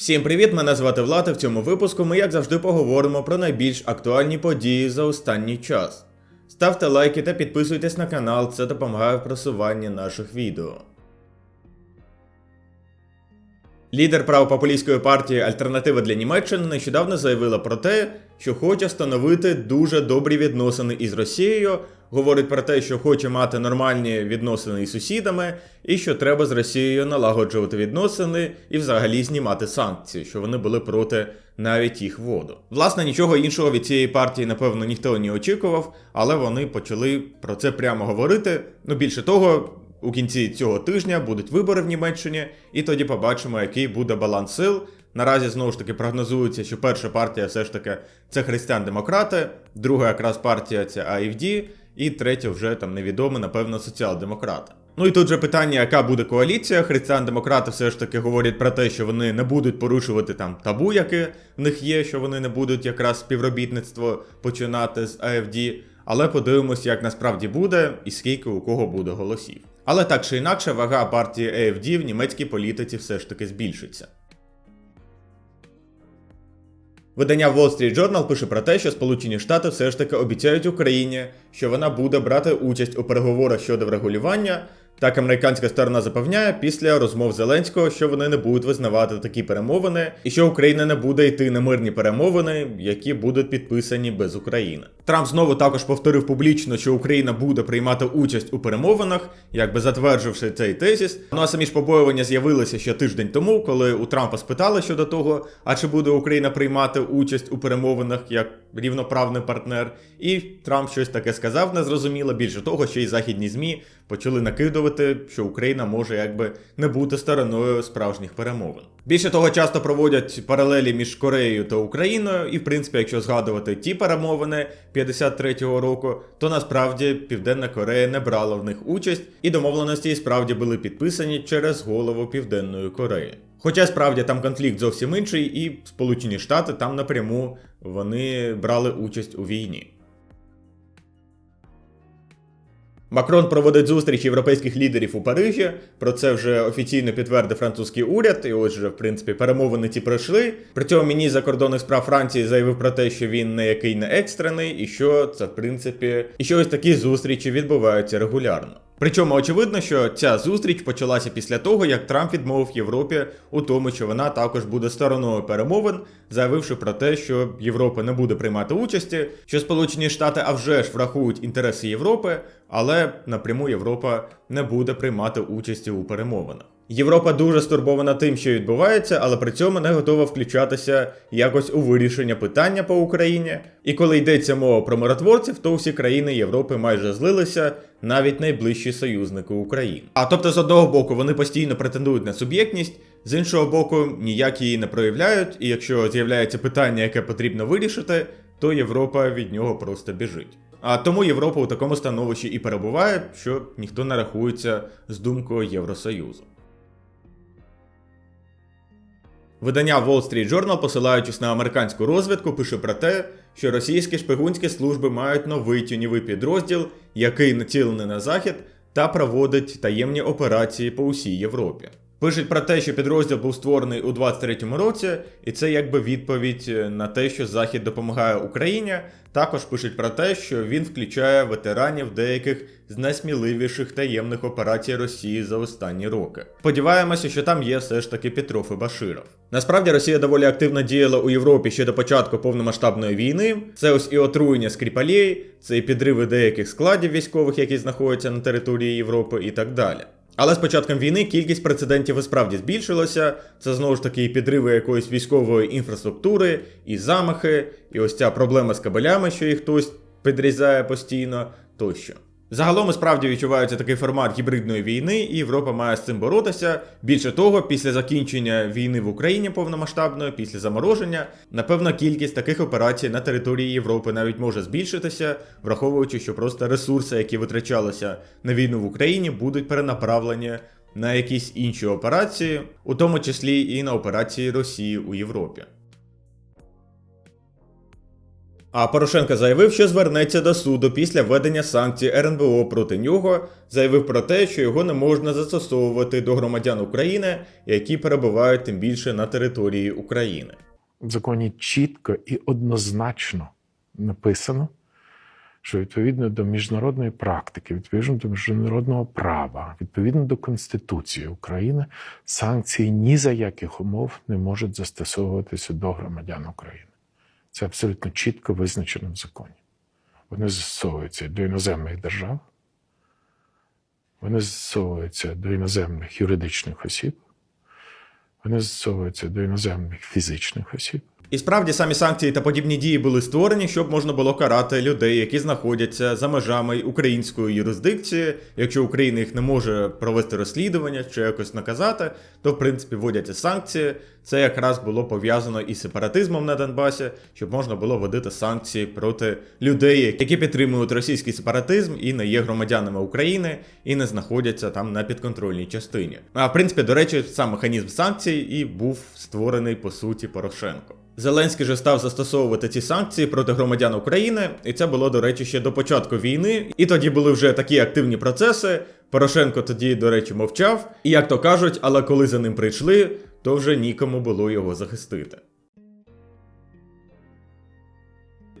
Всім привіт! Мене звати Влад, і в цьому випуску ми, як завжди, поговоримо про найбільш актуальні події за останній час. Ставте лайки та підписуйтесь на канал, це допомагає в просуванні наших відео. Лідер правопопулістської партії Альтернатива для Німеччини нещодавно заявила про те, що хоче встановити дуже добрі відносини із Росією, говорить про те, що хоче мати нормальні відносини із сусідами, і що треба з Росією налагоджувати відносини і взагалі знімати санкції, що вони були проти навіть їх вводу. Власне, нічого іншого від цієї партії, напевно, ніхто не очікував, але вони почали про це прямо говорити. Ну більше того. У кінці цього тижня будуть вибори в Німеччині, і тоді побачимо, який буде баланс сил. Наразі знову ж таки прогнозується, що перша партія все ж таки це християн-демократи, друга якраз партія це АФД, і третя вже там невідомо, напевно, соціал-демократи. Ну і тут же питання, яка буде коаліція. Християн-демократи все ж таки говорять про те, що вони не будуть порушувати там табу, яке в них є, що вони не будуть якраз співробітництво починати з АФД. Але подивимось, як насправді буде і скільки у кого буде голосів. Але так чи інакше, вага партії AFD в німецькій політиці все ж таки збільшиться. Видання Wall Street Journal пише про те, що Сполучені Штати все ж таки обіцяють Україні, що вона буде брати участь у переговорах щодо врегулювання. Так американська сторона запевняє після розмов Зеленського, що вони не будуть визнавати такі перемовини, і що Україна не буде йти на мирні перемовини, які будуть підписані без України. Трамп знову також повторив публічно, що Україна буде приймати участь у перемовинах, якби затвердживши цей тезіс. Ну а самі ж побоювання з'явилися ще тиждень тому, коли у Трампа спитали щодо того, а чи буде Україна приймати участь у перемовинах як рівноправний партнер. І Трамп щось таке сказав, незрозуміло. Більше того, що і західні змі почали накидувати, що Україна може якби не бути стороною справжніх перемовин. Більше того, часто проводять паралелі між Кореєю та Україною, і в принципі, якщо згадувати ті перемовини 53-го року, то насправді Південна Корея не брала в них участь, і домовленості справді були підписані через голову Південної Кореї. Хоча справді там конфлікт зовсім інший, і Сполучені Штати там напряму вони брали участь у війні. Макрон проводить зустріч європейських лідерів у Парижі. Про це вже офіційно підтвердив французький уряд, і отже, в принципі, перемовини ці пройшли. При цьому міністр закордонних справ Франції заявив про те, що він не який не екстрений, і що це, в принципі, і що ось такі зустрічі відбуваються регулярно. Причому очевидно, що ця зустріч почалася після того, як Трамп відмовив Європі у тому, що вона також буде стороною перемовин, заявивши про те, що Європа не буде приймати участі, що Сполучені Штати а вже ж врахують інтереси Європи, але напряму Європа не буде приймати участі у перемовинах. Європа дуже стурбована тим, що відбувається, але при цьому не готова включатися якось у вирішення питання по Україні. І коли йдеться мова про миротворців, то всі країни Європи майже злилися, навіть найближчі союзники України. А тобто, з одного боку, вони постійно претендують на суб'єктність, з іншого боку, ніяк її не проявляють, і якщо з'являється питання, яке потрібно вирішити, то Європа від нього просто біжить. А тому Європа у такому становищі і перебуває, що ніхто не рахується з думкою Євросоюзу. Видання Wall Street Journal, посилаючись на американську розвідку, пише про те, що російські шпигунські служби мають новий тіньовий підрозділ, який націлений на захід та проводить таємні операції по усій Європі. Пишуть про те, що підрозділ був створений у 23-му році, і це якби відповідь на те, що Захід допомагає Україні. Також пишуть про те, що він включає ветеранів деяких з найсміливіших таємних операцій Росії за останні роки. Сподіваємося, що там є все ж таки Петров і Баширов. Насправді Росія доволі активно діяла у Європі ще до початку повномасштабної війни. Це ось і отруєння скріпалей, це і підриви деяких складів військових, які знаходяться на території Європи, і так далі. Але з початком війни кількість прецедентів і справді збільшилася. Це знову ж таки і підриви якоїсь військової інфраструктури, і замахи, і ось ця проблема з кабелями, що їх хтось підрізає постійно тощо. Загалом і справді відчувається такий формат гібридної війни, і Європа має з цим боротися. Більше того, після закінчення війни в Україні повномасштабної, після замороження, напевно, кількість таких операцій на території Європи навіть може збільшитися, враховуючи, що просто ресурси, які витрачалися на війну в Україні, будуть перенаправлені на якісь інші операції, у тому числі і на операції Росії у Європі. А Порошенко заявив, що звернеться до суду після введення санкцій РНБО проти нього, заявив про те, що його не можна застосовувати до громадян України, які перебувають тим більше на території України. В законі чітко і однозначно написано, що відповідно до міжнародної практики, відповідно до міжнародного права, відповідно до Конституції України, санкції ні за яких умов не можуть застосовуватися до громадян України. Це абсолютно чітко визначено в законі. Вони застосовуються до іноземних держав, вони застосовуються до іноземних юридичних осіб, вони застосовуються до іноземних фізичних осіб. І справді самі санкції та подібні дії були створені, щоб можна було карати людей, які знаходяться за межами української юрисдикції. Якщо Україна їх не може провести розслідування чи якось наказати, то в принципі вводяться санкції. Це якраз було пов'язано із сепаратизмом на Донбасі, щоб можна було вводити санкції проти людей, які підтримують російський сепаратизм і не є громадянами України і не знаходяться там на підконтрольній частині. А в принципі, до речі, сам механізм санкцій і був створений по суті Порошенко. Зеленський же став застосовувати ці санкції проти громадян України, і це було, до речі, ще до початку війни. І тоді були вже такі активні процеси. Порошенко тоді, до речі, мовчав. І як то кажуть, але коли за ним прийшли, то вже нікому було його захистити.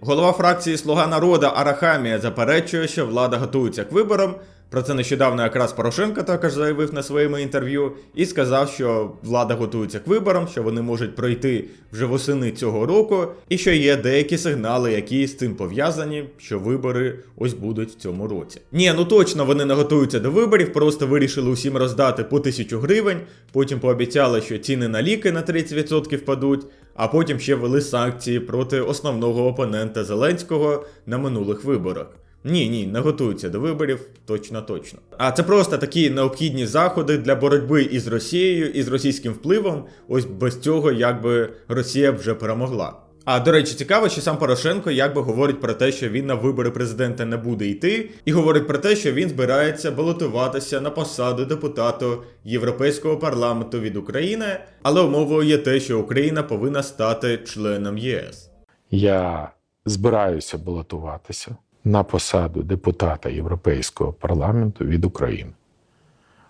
Голова фракції Слуга народу Арахамія заперечує, що влада готується к виборам. Про це нещодавно якраз Порошенко також заявив на своєму інтерв'ю і сказав, що влада готується к виборам, що вони можуть пройти вже восени цього року, і що є деякі сигнали, які з цим пов'язані, що вибори ось будуть в цьому році. Ні, ну точно вони не готуються до виборів, просто вирішили усім роздати по тисячу гривень. Потім пообіцяли, що ціни на ліки на 30% впадуть. А потім ще ввели санкції проти основного опонента Зеленського на минулих виборах. Ні, ні, не готуються до виборів, точно точно. А це просто такі необхідні заходи для боротьби із Росією і з російським впливом. Ось без цього якби Росія вже перемогла. А до речі, цікаво, що сам Порошенко якби говорить про те, що він на вибори президента не буде йти, і говорить про те, що він збирається балотуватися на посаду депутату Європейського парламенту від України, але умовою є те, що Україна повинна стати членом ЄС. Я збираюся балотуватися на посаду депутата Європейського парламенту від України.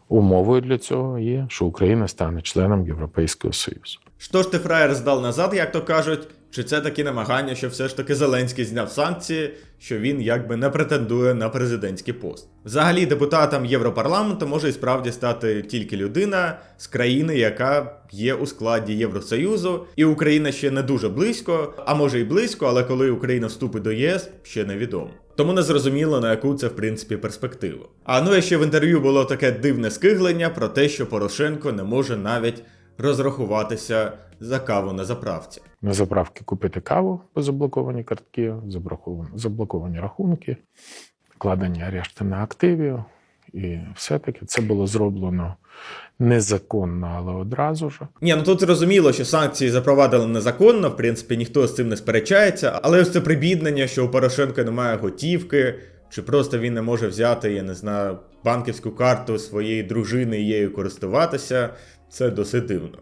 Умовою для цього є, що Україна стане членом Європейського Союзу. Що ж ти фраєр здав назад, як то кажуть? Чи це такі намагання, що все ж таки Зеленський зняв санкції, що він якби не претендує на президентський пост? Взагалі, депутатом Європарламенту може і справді стати тільки людина з країни, яка є у складі Євросоюзу, і Україна ще не дуже близько, а може й близько, але коли Україна вступить до єС, ще невідомо. Тому не зрозуміло, на яку це в принципі перспективу. А ну і ще в інтерв'ю було таке дивне скиглення про те, що Порошенко не може навіть розрахуватися за каву на заправці. На заправки купити каву по заблоковані картки, заблоковані, заблоковані рахунки, вкладення арешти на активів. І все-таки це було зроблено незаконно, але одразу ж. Ні, ну тут зрозуміло, що санкції запровадили незаконно, в принципі, ніхто з цим не сперечається, але ось це прибіднення, що у Порошенка немає готівки, чи просто він не може взяти, я не знаю, банківську карту своєї дружини і її користуватися, це досить дивно.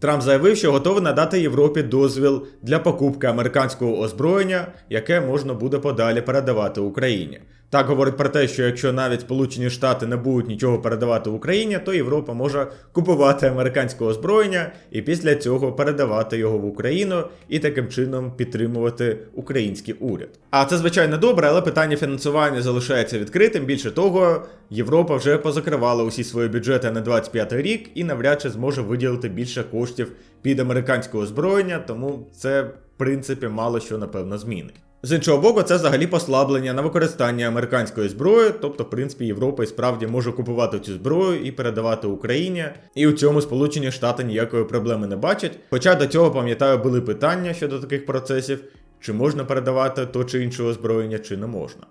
Трамп заявив, що готовий надати Європі дозвіл для покупки американського озброєння, яке можна буде подалі передавати Україні. Так говорить про те, що якщо навіть Сполучені Штати не будуть нічого передавати Україні, то Європа може купувати американське озброєння і після цього передавати його в Україну і таким чином підтримувати український уряд. А це звичайно добре, але питання фінансування залишається відкритим. Більше того, Європа вже позакривала усі свої бюджети на 25 рік і навряд чи зможе виділити більше коштів під американське озброєння, тому це в принципі мало що напевно змінить. З іншого боку, це взагалі послаблення на використання американської зброї, тобто, в принципі, Європа і справді може купувати цю зброю і передавати Україні. І у цьому Сполучені Штати ніякої проблеми не бачать. Хоча до цього, пам'ятаю, були питання щодо таких процесів, чи можна передавати то чи інше озброєння, чи не можна.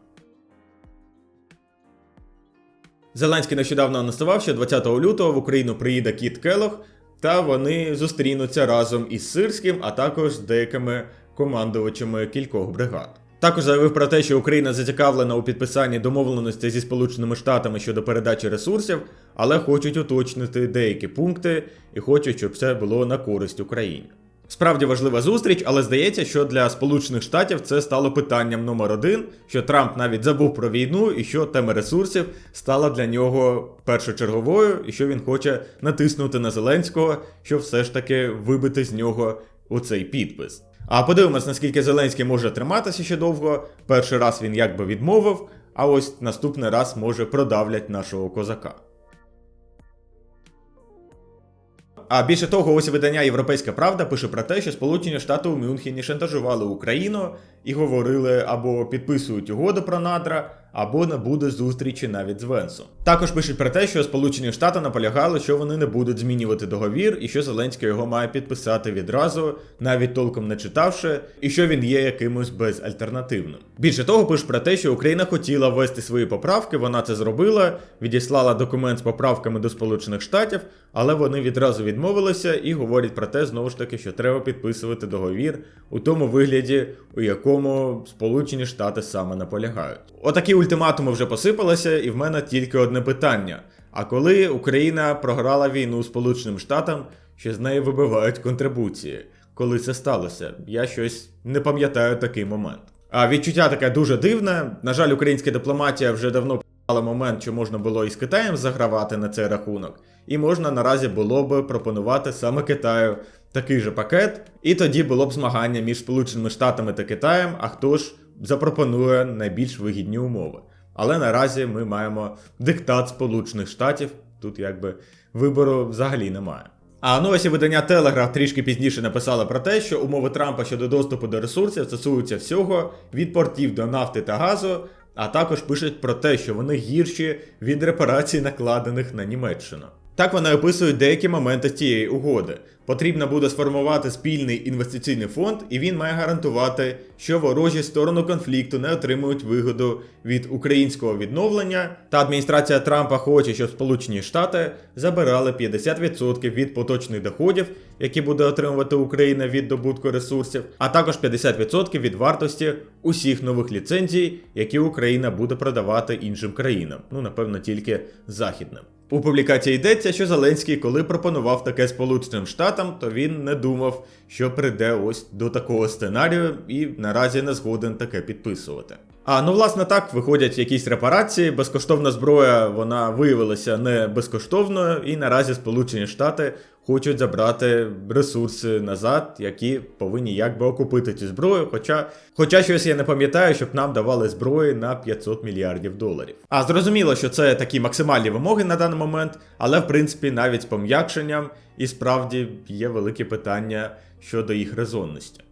Зеленський нещодавно анонсував, що 20 лютого в Україну приїде Кіт Келох, та вони зустрінуться разом із Сирським, а також з деякими командувачами кількох бригад. Також заявив про те, що Україна зацікавлена у підписанні домовленості зі Сполученими Штатами щодо передачі ресурсів, але хочуть уточнити деякі пункти і хочуть, щоб це було на користь Україні. Справді важлива зустріч, але здається, що для Сполучених Штатів це стало питанням номер один, що Трамп навіть забув про війну і що тема ресурсів стала для нього першочерговою, і що він хоче натиснути на Зеленського, щоб все ж таки вибити з нього оцей підпис. А подивимось, наскільки Зеленський може триматися ще довго. Перший раз він якби відмовив, а ось наступний раз може продавлять нашого козака. А більше того, ось видання Європейська Правда пише про те, що Сполучені Штати у Мюнхені шантажували Україну і говорили або підписують угоду про надра, або не буде зустрічі навіть з Венсом. Також пишуть про те, що Сполучені Штати наполягали, що вони не будуть змінювати договір, і що Зеленський його має підписати відразу, навіть толком не читавши, і що він є якимось безальтернативним. Більше того, пишуть про те, що Україна хотіла ввести свої поправки, вона це зробила, відіслала документ з поправками до Сполучених Штатів, але вони відразу відмовилися і говорять про те, знову ж таки, що треба підписувати договір у тому вигляді, у якому Сполучені Штати саме наполягають. Отакі ультиматуми вже посипалися, і в мене тільки одне питання: а коли Україна програла війну Сполученим Штатам, що з неї вибивають контрибуції? Коли це сталося? Я щось не пам'ятаю такий момент. А відчуття таке дуже дивне. На жаль, українська дипломатія вже давно але момент, що можна було із Китаєм загравати на цей рахунок, і можна наразі було б пропонувати саме Китаю такий же пакет, і тоді було б змагання між Сполученими Штатами та Китаєм, а хто ж запропонує найбільш вигідні умови. Але наразі ми маємо диктат Сполучених Штатів, тут якби вибору взагалі немає. А новості видання Телеграф трішки пізніше написали про те, що умови Трампа щодо доступу до ресурсів стосуються всього від портів до нафти та газу, а також пишуть про те, що вони гірші від репарацій, накладених на Німеччину. Так вони описують деякі моменти цієї угоди. Потрібно буде сформувати спільний інвестиційний фонд, і він має гарантувати, що ворожі сторону конфлікту не отримують вигоду від українського відновлення. Та адміністрація Трампа хоче, щоб Сполучені Штати забирали 50% від поточних доходів, які буде отримувати Україна від добутку ресурсів, а також 50% від вартості усіх нових ліцензій, які Україна буде продавати іншим країнам. Ну напевно, тільки західним. У публікації йдеться, що Зеленський, коли пропонував таке Сполученим Штатам, то він не думав, що прийде ось до такого сценарію, і наразі не згоден таке підписувати. А ну власне так виходять якісь репарації. Безкоштовна зброя вона виявилася не безкоштовною, і наразі Сполучені Штати хочуть забрати ресурси назад, які повинні якби окупити цю зброю. Хоча, хоча щось я не пам'ятаю, щоб нам давали зброї на 500 мільярдів доларів. А зрозуміло, що це такі максимальні вимоги на даний момент, але в принципі навіть з пом'якшенням і справді є великі питання щодо їх резонності.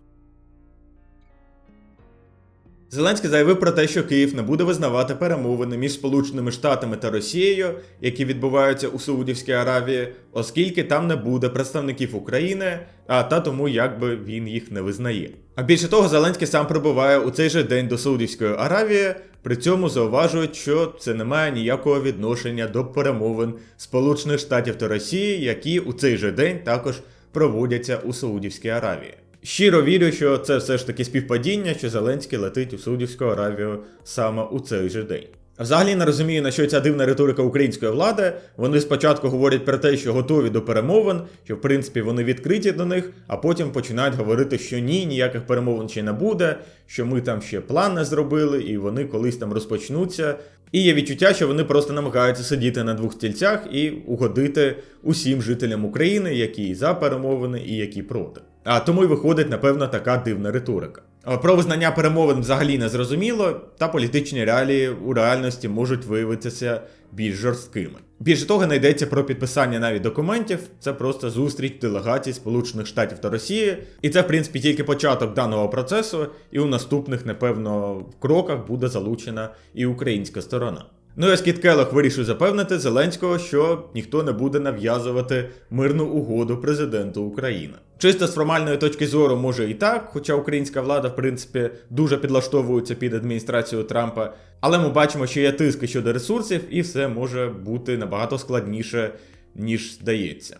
Зеленський заявив про те, що Київ не буде визнавати перемовини між Сполученими Штатами та Росією, які відбуваються у Саудівській Аравії, оскільки там не буде представників України, а та тому якби він їх не визнає. А більше того, Зеленський сам прибуває у цей же день до Саудівської Аравії, при цьому зауважують, що це не має ніякого відношення до перемовин Сполучених Штатів та Росії, які у цей же день також проводяться у Саудівській Аравії. Щиро вірю, що це все ж таки співпадіння, що Зеленський летить у Саудівську Аравію саме у цей же день. Взагалі не розумію, на що ця дивна риторика української влади. Вони спочатку говорять про те, що готові до перемовин, що в принципі вони відкриті до них, а потім починають говорити, що ні, ніяких перемовин ще не буде, що ми там ще план не зробили, і вони колись там розпочнуться. І є відчуття, що вони просто намагаються сидіти на двох стільцях і угодити усім жителям України, які за перемовини і які проти. А тому й виходить, напевно, така дивна риторика. Про визнання перемовин взагалі не зрозуміло, та політичні реалії у реальності можуть виявитися більш жорсткими. Більше того, не йдеться про підписання навіть документів, це просто зустріч делегацій Сполучених Штатів та Росії, і це, в принципі, тільки початок даного процесу, і у наступних, напевно, кроках буде залучена і українська сторона. Ну і ось Кіт вирішив запевнити Зеленського, що ніхто не буде нав'язувати мирну угоду президенту України. Чисто з формальної точки зору може і так, хоча українська влада, в принципі, дуже підлаштовується під адміністрацію Трампа. Але ми бачимо, що є тиски щодо ресурсів, і все може бути набагато складніше, ніж здається.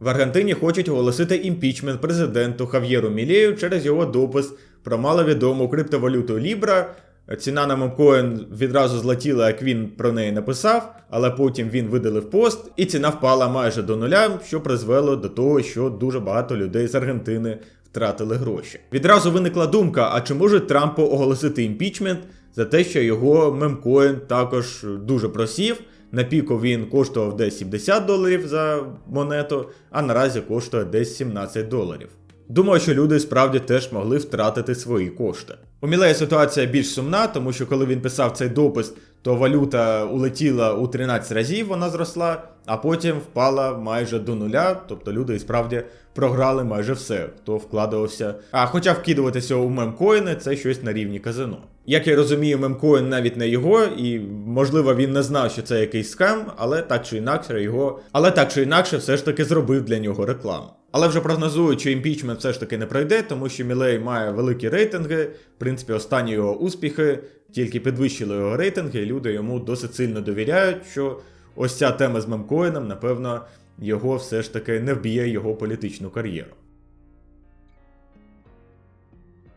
В Аргентині хочуть оголосити імпічмент президенту Хав'єру Мілею через його допис про маловідому криптовалюту Libra, Ціна на мемкоін відразу злетіла, як він про неї написав, але потім він видалив пост, і ціна впала майже до нуля, що призвело до того, що дуже багато людей з Аргентини втратили гроші. Відразу виникла думка: а чи може Трампу оголосити імпічмент за те, що його мемкоін також дуже просів? На піку він коштував десь 70 доларів за монету, а наразі коштує десь 17 доларів. Думаю, що люди справді теж могли втратити свої кошти. У Мілея ситуація більш сумна, тому що коли він писав цей допис, то валюта улетіла у 13 разів, вона зросла, а потім впала майже до нуля. Тобто люди і справді програли майже все, хто вкладувався. А хоча вкидуватися у мемкоїни це щось на рівні казино. Як я розумію, мемкоін навіть не його, і можливо він не знав, що це якийсь скам, але так чи інакше його, але так чи інакше, все ж таки зробив для нього рекламу. Але вже прогнозують, що імпічмент все ж таки не пройде, тому що Мілей має великі рейтинги. В принципі, останні його успіхи тільки підвищили його рейтинги, і люди йому досить сильно довіряють, що ось ця тема з мемкоїном, напевно, його все ж таки не вб'є його політичну кар'єру.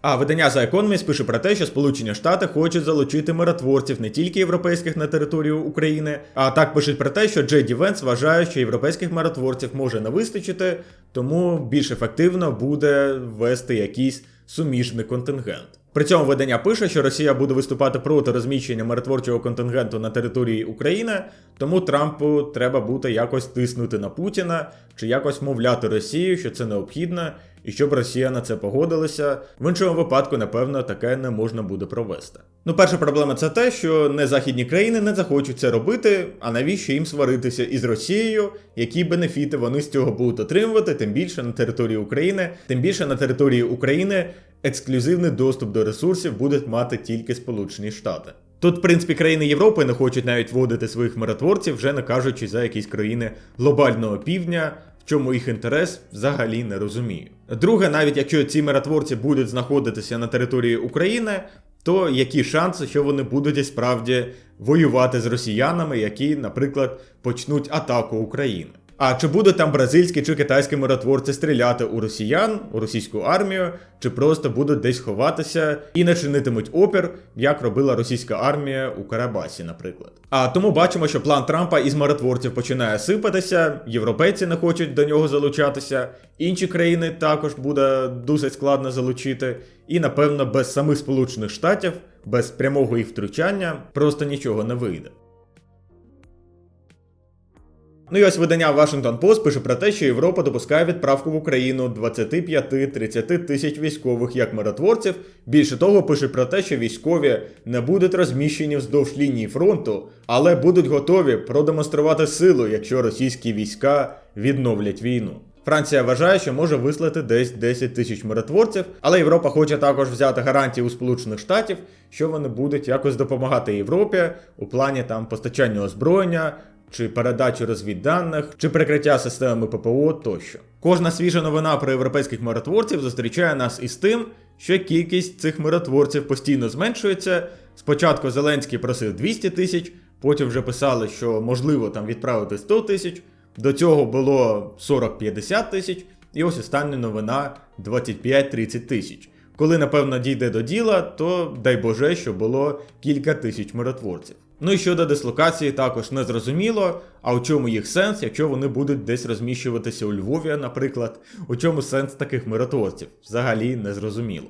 А видання The Economist пише про те, що Сполучені Штати хочуть залучити миротворців не тільки європейських на територію України, а так пишуть про те, що Джей Ді Венс вважає, що європейських миротворців може не вистачити, тому більш ефективно буде ввести якийсь суміжний контингент. При цьому видання пише, що Росія буде виступати проти розміщення миротворчого контингенту на території України, тому Трампу треба буде якось тиснути на Путіна чи якось мовляти Росію, що це необхідно, і щоб Росія на це погодилася. В іншому випадку, напевно, таке не можна буде провести. Ну, перша проблема це те, що не західні країни не захочуть це робити, а навіщо їм сваритися із Росією, які бенефіти вони з цього будуть отримувати, тим більше на території України, тим більше на території України ексклюзивний доступ до ресурсів будуть мати тільки Сполучені Штати. Тут, в принципі, країни Європи не хочуть навіть вводити своїх миротворців, вже не кажучи за якісь країни глобального півдня, в чому їх інтерес взагалі не розумію. Друге, навіть якщо ці миротворці будуть знаходитися на території України, то які шанси, що вони будуть і справді воювати з росіянами, які, наприклад, почнуть атаку України? А чи будуть там бразильські чи китайські миротворці стріляти у росіян, у російську армію, чи просто будуть десь ховатися і не чинитимуть опір, як робила російська армія у Карабасі, наприклад. А тому бачимо, що план Трампа із миротворців починає сипатися, європейці не хочуть до нього залучатися, інші країни також буде досить складно залучити, і напевно без самих Сполучених Штатів, без прямого їх втручання, просто нічого не вийде. Ну і ось видання Washington Post пише про те, що Європа допускає відправку в Україну 25-30 тисяч військових як миротворців. Більше того, пише про те, що військові не будуть розміщені вздовж лінії фронту, але будуть готові продемонструвати силу, якщо російські війська відновлять війну. Франція вважає, що може вислати десь 10 тисяч миротворців, але Європа хоче також взяти гарантії у Сполучених Штатів, що вони будуть якось допомагати Європі у плані там постачання озброєння, чи передачі розвідданих, чи прикриття системами ППО тощо. Кожна свіжа новина про європейських миротворців зустрічає нас із тим, що кількість цих миротворців постійно зменшується. Спочатку Зеленський просив 200 тисяч, потім вже писали, що можливо там відправити 100 тисяч. До цього було 40-50 тисяч, і ось остання новина 25-30 тисяч. Коли, напевно, дійде до діла, то дай Боже, що було кілька тисяч миротворців. Ну і щодо дислокації, також не зрозуміло, а у чому їх сенс, якщо вони будуть десь розміщуватися у Львові, наприклад, у чому сенс таких миротворців? Взагалі не зрозуміло.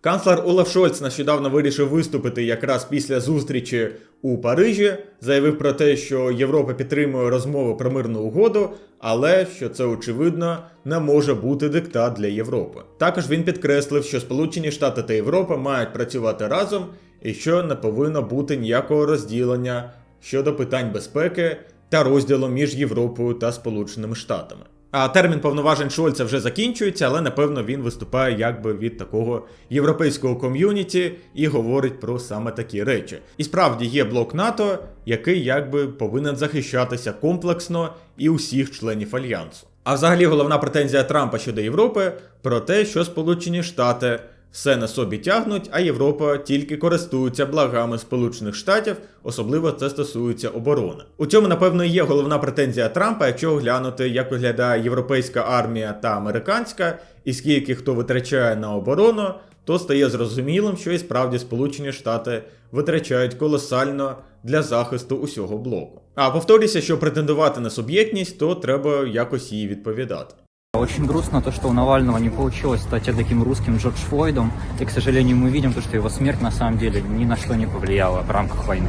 Канцлер Олаф Шольц нещодавно вирішив виступити якраз після зустрічі у Парижі, заявив про те, що Європа підтримує розмови про мирну угоду, але що це очевидно не може бути диктат для Європи. Також він підкреслив, що Сполучені Штати та Європа мають працювати разом і що не повинно бути ніякого розділення щодо питань безпеки та розділу між Європою та Сполученими Штатами. А термін повноважень Шольца вже закінчується, але напевно він виступає якби від такого європейського ком'юніті і говорить про саме такі речі. І справді є блок НАТО, який якби повинен захищатися комплексно і усіх членів альянсу. А взагалі головна претензія Трампа щодо Європи про те, що Сполучені Штати все на собі тягнуть, а Європа тільки користується благами Сполучених Штатів, особливо це стосується оборони. У цьому, напевно, є головна претензія Трампа, якщо оглянути, як виглядає європейська армія та американська, і скільки хто витрачає на оборону, то стає зрозумілим, що і справді Сполучені Штати витрачають колосально для захисту усього блоку. А повторюся, що претендувати на суб'єктність, то треба якось їй відповідати. Очень грустно то, что у Навального не получилось стать таким русским Джордж Флойдом. И, к сожалению, мы видим то, что его смерть на самом деле ни на что не повлияла в рамках войны.